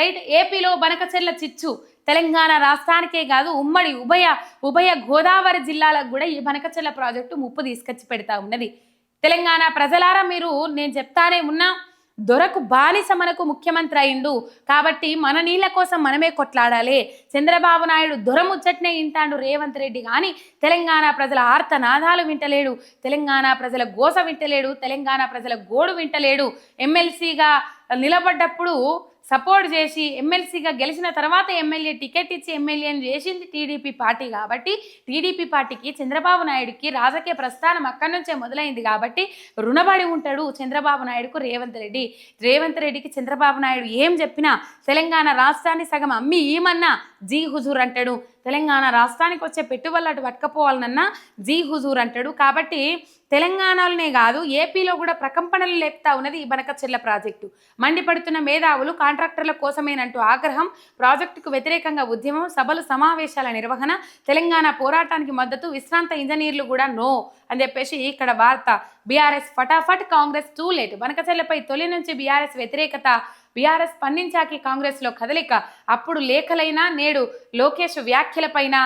Right? ఏపీలో బనకచెర్ల చిచ్చు. తెలంగాణ రాష్ట్రానికే కాదు ఉమ్మడి ఉభయ ఉభయ గోదావరి జిల్లాలకు కూడా ఈ బనకచెర్ల ప్రాజెక్టు ముప్పు తీసుకొచ్చి పెడతా ఉన్నది. తెలంగాణ ప్రజలారా మీరు నేను చెప్తానే ఉన్నా దొరకు బానిస మనకు ముఖ్యమంత్రి అయిండు. కాబట్టి మన నీళ్ళ కోసం మనమే కొట్లాడాలి. చంద్రబాబు నాయుడు దొర ముచ్చట్నే ఇంటాడు రేవంత్ రెడ్డి కానీ తెలంగాణ ప్రజల ఆర్తనాదాలు వింటలేడు. తెలంగాణ ప్రజల గోస వింటలేడు. తెలంగాణ ప్రజల గోడు వింటలేడు. ఎమ్మెల్సీగా నిలబడ్డప్పుడు సపోర్ట్ చేసి ఎమ్మెల్సీగా గెలిచిన తర్వాత ఎమ్మెల్యే టికెట్ ఇచ్చి ఎమ్మెల్యేని చేసింది టీడీపీ పార్టీ కాబట్టి టీడీపీ పార్టీకి చంద్రబాబు నాయుడుకి రాజకీయ ప్రస్థానం అక్కడి నుంచే మొదలైంది కాబట్టి రుణబడి ఉంటాడు చంద్రబాబు నాయుడుకు రేవంత్ రెడ్డి. రేవంత్ రెడ్డికి చంద్రబాబు నాయుడు ఏం చెప్పినా తెలంగాణ రాష్ట్రాన్ని సగం అమ్మి ఏమన్నా జీ హుజూర్ అంటాడు. తెలంగాణ రాష్ట్రానికి వచ్చే పెట్టుబడులు అటు పట్టుకపోవాలనన్నా జీ హుజూర్ అంటాడు. కాబట్టి తెలంగాణలోనే కాదు ఏపీలో కూడా ప్రకంపనలు లేపుతా ఉన్నది ఈ బనకచెర్ల ప్రాజెక్టు. మండిపడుతున్న మేధావులు కాంట్రాక్టర్ల కోసమేనంటూ ఆగ్రహం ప్రాజెక్టుకు వ్యతిరేకంగా ఉద్యమం సభలు సమావేశాల నిర్వహణ తెలంగాణ పోరాటానికి మద్దతు విశ్రాంత ఇంజనీర్లు కూడా నో అని చెప్పేసి ఇక్కడ వార్త. బీఆర్ఎస్ ఫటాఫట్ కాంగ్రెస్ టూ లేట్. బనకచెర్లపై తొలి నుంచి బీఆర్ఎస్ వ్యతిరేకత బీఆర్ఎస్ స్పందించాకి కాంగ్రెస్లో కదలిక. అప్పుడు లేఖలైనా నేడు లోకేష్ వ్యాఖ్యలపైన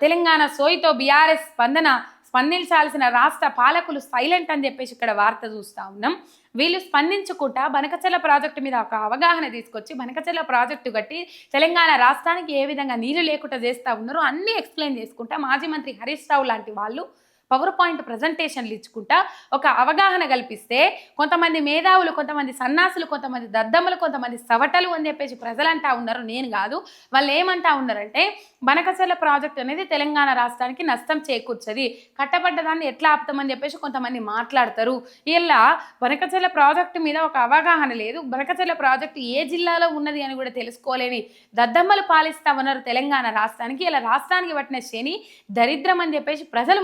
తెలంగాణ సోయితో బీఆర్ఎస్ స్పందన స్పందించాల్సిన రాష్ట్ర పాలకులు సైలెంట్ అని చెప్పేసి ఇక్కడ వార్త చూస్తా ఉన్నాం. వీళ్ళు స్పందించుకుంటా బనకచెల ప్రాజెక్టు మీద ఒక అవగాహన తీసుకొచ్చి బనకచెల ప్రాజెక్టు కట్టి తెలంగాణ రాష్ట్రానికి ఏ విధంగా నీళ్ళు లేకుండా చేస్తూ ఉన్నారో అన్నీ ఎక్స్ప్లెయిన్ చేసుకుంటా. మాజీ మంత్రి హరీష్ రావు లాంటి వాళ్ళు పవర్ పాయింట్ ప్రజెంటేషన్లు ఇచ్చుకుంటా ఒక అవగాహన కల్పిస్తే కొంతమంది మేధావులు కొంతమంది సన్నాసులు కొంతమంది దద్దమ్మలు కొంతమంది సవటలు అని చెప్పేసి ప్రజలు అంటా ఉన్నారు. నేను కాదు. వాళ్ళు ఏమంటా ఉన్నారంటే బనకచెర్ల ప్రాజెక్ట్ అనేది తెలంగాణ రాష్ట్రానికి నష్టం చేకూర్చది. కట్టబడ్డదాన్ని ఎట్లా ఆపుతామని చెప్పేసి కొంతమంది మాట్లాడతారు. ఇలా బనకచెర్ల ప్రాజెక్టు మీద ఒక అవగాహన లేదు. బనకచెల ప్రాజెక్టు ఏ జిల్లాలో ఉన్నది అని కూడా తెలుసుకోలేని దద్దమ్మలు పాలిస్తా ఉన్నారు తెలంగాణ రాష్ట్రానికి. ఇలా రాష్ట్రానికి పట్టిన శని దరిద్రం అని చెప్పేసి ప్రజలు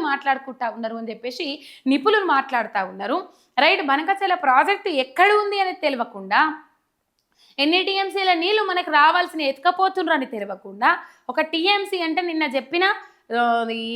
మాట్లాడుకుంటా ఉన్నారు అని చెప్పేసి నిపుణులు మాట్లాడుతూ ఉన్నారు. రైట్ బనకచెల ప్రాజెక్టు ఎక్కడ ఉంది అనేది తెలియకుండా ఎన్ని నీళ్ళు మనకు రావాల్సిన ఎత్తుకపోతుండ్రు అని తెలియకుండా ఒక టీఎంసీ అంటే నిన్న చెప్పిన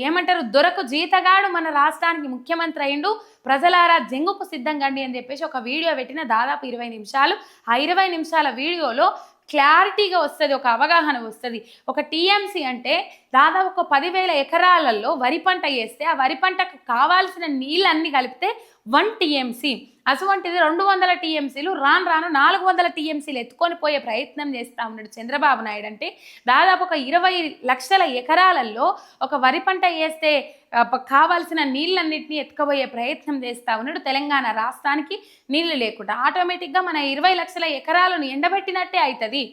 ఏమంటారు దొరకు జీతగాడు మన రాష్ట్రానికి ముఖ్యమంత్రి అయిండు ప్రజలారా జంగుకు సిద్ధంగండి అని చెప్పేసి ఒక వీడియో పెట్టిన దాదాపు ఇరవై నిమిషాలు. ఆ ఇరవై నిమిషాల వీడియోలో క్లారిటీగా వస్తుంది ఒక అవగాహన వస్తుంది. ఒక టీఎంసీ అంటే దాదాపు ఒక పదివేల ఎకరాలలో వరి పంట వేస్తే ఆ వరి పంటకు కావాల్సిన నీళ్ళన్నీ కలిపితే వన్ టీఎంసీ. అటువంటిది రెండు వందల టీఎంసీలు రాను రాను నాలుగు వందల టీఎంసీలు ఎత్తుకొని పోయే ప్రయత్నం చేస్తా ఉన్నాడు చంద్రబాబు నాయుడు. అంటే దాదాపు ఒక ఇరవై లక్షల ఎకరాలలో ఒక వరి పంట వేస్తే కావాల్సిన నీళ్ళన్నింటినీ ఎత్తుకుపోయే ప్రయత్నం చేస్తా ఉన్నాడు తెలంగాణ రాష్ట్రానికి నీళ్ళు లేకుండా. ఆటోమేటిక్గా మన ఇరవై లక్షల ఎకరాలను ఎండబెట్టినట్టే అవుతుంది.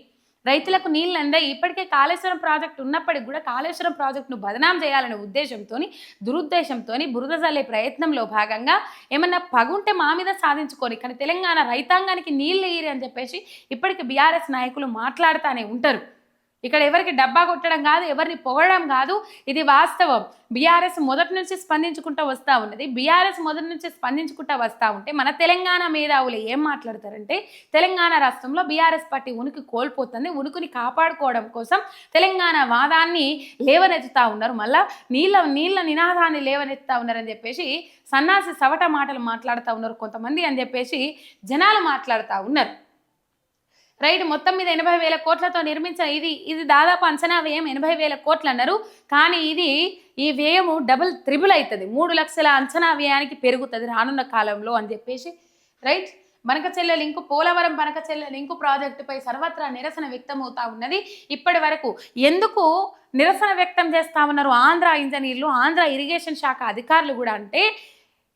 రైతులకు నీళ్ళు అందాయి ఇప్పటికే కాళేశ్వరం ప్రాజెక్ట్ ఉన్నప్పటికి కూడా కాళేశ్వరం ప్రాజెక్టును బదనాం చేయాలనే ఉద్దేశంతో దురుద్దేశంతో బురద జల్లే ప్రయత్నంలో భాగంగా ఏమన్నా పగుంటే మా మీద సాధించుకొని కానీ తెలంగాణ రైతాంగానికి నీళ్ళు వేయరు అని చెప్పేసి ఇప్పటికి బీఆర్ఎస్ నాయకులు మాట్లాడుతూనే ఉంటారు. ఇక్కడ ఎవరికి డబ్బా కొట్టడం కాదు ఎవరిని పొగడడం కాదు ఇది వాస్తవం. బీఆర్ఎస్ మొదటి నుంచి స్పందించుకుంటూ వస్తూ ఉన్నది. బీఆర్ఎస్ మొదటి నుంచి స్పందించుకుంటూ వస్తూ ఉంటే మన తెలంగాణ మేధావులు ఏం మాట్లాడతారంటే తెలంగాణ రాష్ట్రంలో బీఆర్ఎస్ పార్టీ ఉనికి కోల్పోతుంది ఉనికిని కాపాడుకోవడం కోసం తెలంగాణ వాదాన్ని లేవనెత్తుతూ ఉన్నారు. మళ్ళా నీళ్ళ నీళ్ళ నినాదాన్ని లేవనెత్తుతా ఉన్నారని చెప్పేసి సన్నాసి సవట మాటలు మాట్లాడుతూ ఉన్నారు కొంతమంది అని చెప్పేసి జనాలు మాట్లాడుతూ ఉన్నారు. రైట్ మొత్తం మీద ఎనభై వేల కోట్లతో నిర్మించిన ఇది ఇది దాదాపు అంచనా వ్యయం ఎనభై వేల కోట్లు అన్నారు. కానీ ఇది ఈ వ్యయము డబుల్ త్రిబుల్ అవుతుంది మూడు లక్షల అంచనా వ్యయానికి పెరుగుతుంది రానున్న కాలంలో అని చెప్పేసి right? Banakacherla link Polavaram Banakacherla link ప్రాజెక్టుపై సర్వత్రా నిరసన వ్యక్తమవుతా ఉన్నది. ఇప్పటి వరకు ఎందుకు నిరసన వ్యక్తం చేస్తా ఉన్నారు ఆంధ్ర ఇంజనీర్లు ఆంధ్ర ఇరిగేషన్ శాఖ అధికారులు కూడా అంటే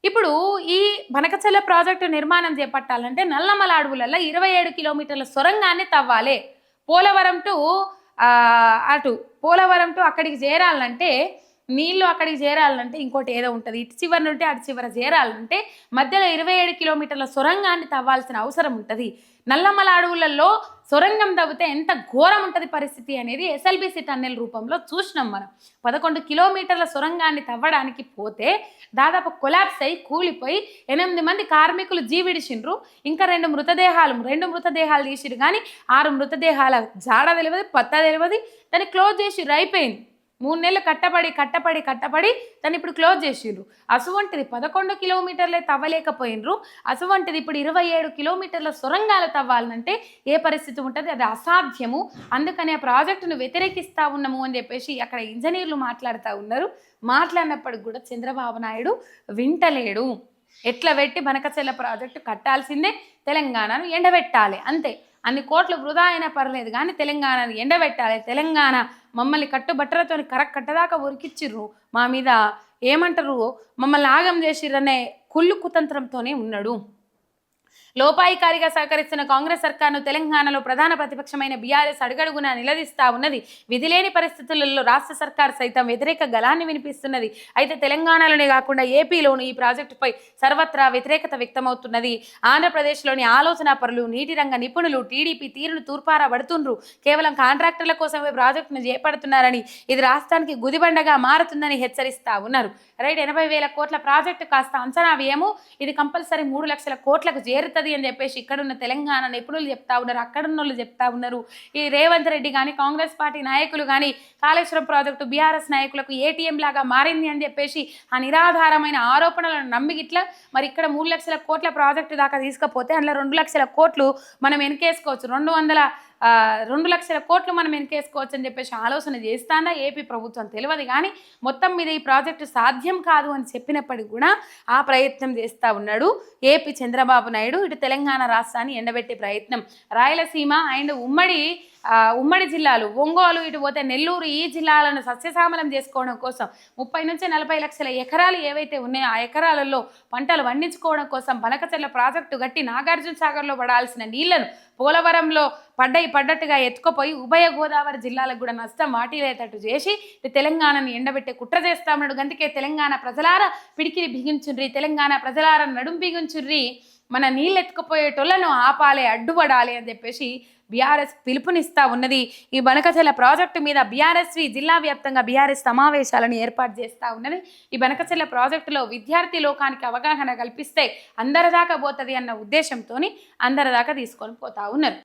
ఇప్పుడు ఈ బనకచెల్ల ప్రాజెక్టు నిర్మాణం చేపట్టాలంటే నల్లమల అడవులలో ఇరవై ఏడు కిలోమీటర్ల సొరంగాన్ని తవ్వాలి. పోలవరం టు అటు పోలవరం టు అక్కడికి చేరాలంటే నీళ్ళు అక్కడికి చేరాలంటే ఇంకోటి ఏదో ఉంటుంది. ఇటు చివరి నుండి అటు చివర చేరాలంటే మధ్యలో ఇరవై ఏడు కిలోమీటర్ల సొరంగాన్ని తవ్వాల్సిన అవసరం ఉంటుంది. నల్లమల అడవులలో సొరంగం తవ్వితే ఎంత ఘోరం ఉంటుంది పరిస్థితి అనేది ఎస్ఎల్బిసి టన్నెల్ రూపంలో చూసినాం మనం. పదకొండు కిలోమీటర్ల సొరంగాన్ని తవ్వడానికి పోతే దాదాపు కొలాప్స్ అయి కూలిపోయి ఎనిమిది మంది కార్మికులు జీవిడిచిండ్రు. ఇంకా రెండు మృతదేహాలు రెండు మృతదేహాలు తీసిరు కానీ ఆరు మృతదేహాల జాడ తెలియదు పత్తా తెలియదు. దాన్ని క్లోజ్ చేసిర్రు అయిపోయింది మూడు నెలలు కట్టబడి కట్టబడి కట్టబడి దాన్ని ఇప్పుడు క్లోజ్ చేసిండ్రు. అసువంటిది పదకొండు కిలోమీటర్లే తవ్వలేకపోయినరు అసువంటిది ఇప్పుడు ఇరవై ఏడు కిలోమీటర్ల సొరంగాలు తవ్వాలంటే ఏ పరిస్థితి ఉంటుంది? అది అసాధ్యము. అందుకని ఆ ప్రాజెక్టును వ్యతిరేకిస్తా ఉన్నాము అని చెప్పేసి అక్కడ ఇంజనీర్లు మాట్లాడుతూ ఉన్నారు. మాట్లాడినప్పటికి కూడా చంద్రబాబు నాయుడు వింటలేడు. ఎట్లా పెట్టి బనకచెల్ల ప్రాజెక్టు కట్టాల్సిందే తెలంగాణను ఎండబెట్టాలి. అంతే. అన్ని కోట్లు వృధా అయినా పర్లేదు కానీ తెలంగాణని ఎండబెట్టాలి. తెలంగాణ మమ్మల్ని కట్టుబట్టలతో కరక్ కట్టదాకా ఉరికిచ్చిర్రు. మా మీద ఏమంటారు? మమ్మల్ని ఆగం చేసిర్రనే కుళ్ళు కుతంత్రంతోనే ఉన్నాడు. లోపాయికారిగా సహకరిస్తున్న కాంగ్రెస్ సర్కార్ను తెలంగాణలో ప్రధాన ప్రతిపక్షమైన బీఆర్ఎస్ అడుగడుగునా నిలదీస్తా ఉన్నది. విధిలేని పరిస్థితులలో రాష్ట్ర సర్కార్ సైతం వ్యతిరేక గలాన్ని వినిపిస్తున్నది. అయితే తెలంగాణలోనే కాకుండా ఏపీలోను ఈ ప్రాజెక్టుపై సర్వత్రా వ్యతిరేకత వ్యక్తమవుతున్నది. ఆంధ్రప్రదేశ్లోని ఆలోచన పరులు నీటి రంగ నిపుణులు టీడీపీ తీరును తూర్పారబడుతుండ్రు కేవలం కాంట్రాక్టర్ల కోసమే ప్రాజెక్టును చేపడుతున్నారని ఇది రాష్ట్రానికి గుదిబండగా మారుతుందని హెచ్చరిస్తా ఉన్నారు. రైట్ ఎనభై వేల కోట్ల ప్రాజెక్టు కాస్త అంచనా వ్యయము. ఇది కంపల్సరీ మూడు లక్షల కోట్లకు చేరుతుంది. అని చెప్పేసి ఇక్కడున్న తెలంగాణ నిపుణులు చెప్తా ఉన్నారు అక్కడున్న వాళ్ళు చెప్తా ఉన్నారు. ఈ రేవంత్ రెడ్డి కానీ కాంగ్రెస్ పార్టీ నాయకులు కానీ కాళేశ్వరం ప్రాజెక్టు బీఆర్ఎస్ నాయకులకు ఏటీఎం లాగా మారింది అని చెప్పేసి ఆ నిరాధారమైన ఆరోపణలను నమ్మి ఇట్లా మరి ఇక్కడ మూడు లక్షల కోట్ల ప్రాజెక్టు దాకా తీసుకపోతే అందులో రెండు లక్షల కోట్లు మనం వెనకేసుకోవచ్చు రెండు వందల రెండు లక్షల కోట్లు మనం ఎన్కేసుకోవచ్చు అని చెప్పేసి ఆలోచన చేస్తానా ఏపీ ప్రభుత్వం? తెలియదు కానీ మొత్తం మీద ఈ ప్రాజెక్టు సాధ్యం కాదు అని చెప్పినప్పటికి కూడా ఆ ప్రయత్నం చేస్తూ ఉన్నాడు ఏపీ చంద్రబాబు నాయుడు. ఇటు తెలంగాణ రాష్ట్రాన్ని ఎండబెట్టే ప్రయత్నం. రాయలసీమ అండ్ ఉమ్మడి ఉమ్మడి జిల్లాలు ఒంగోలు ఇటు పోతే నెల్లూరు ఈ జిల్లాలను సస్యశామలం చేసుకోవడం కోసం ముప్పై నుంచి నలభై లక్షల ఎకరాలు ఏవైతే ఉన్నాయో ఆ ఎకరాలలో పంటలు పండించుకోవడం కోసం బనకచెర్ల ప్రాజెక్టు గట్టి నాగార్జున సాగర్లో పడాల్సిన నీళ్ళను పోలవరంలో పడ్డయి పడ్డట్టుగా ఎత్తుకుపోయి ఉభయ గోదావరి జిల్లాలకు కూడా నష్టం వాటిల్లేటట్టు చేసి తెలంగాణను తెలంగాణని ఎండబెట్టే కుట్ర చేస్తామన్నాడు అందుకే తెలంగాణ ప్రజలారా పిడికిరి బిగించుర్రి తెలంగాణ ప్రజలార నడుం బిగించుర్రి మన నీళ్ళు ఎత్తుకుపోయేటోళ్ళను ఆపాలి అడ్డుపడాలి అని చెప్పేసి బీఆర్ఎస్ పిలుపునిస్తా ఉన్నది. ఈ బనకచెల ప్రాజెక్టు మీద బీఆర్ఎస్వి జిల్లా వ్యాప్తంగా బీఆర్ఎస్ సమావేశాలను ఏర్పాటు చేస్తా ఉన్నది. ఈ బనకచెల ప్రాజెక్టులో విద్యార్థి లోకానికి అవగాహన కల్పిస్తే అందరి దాకా పోతుంది అన్న ఉద్దేశంతో అందరి దాకా తీసుకొని పోతా ఉన్నారు.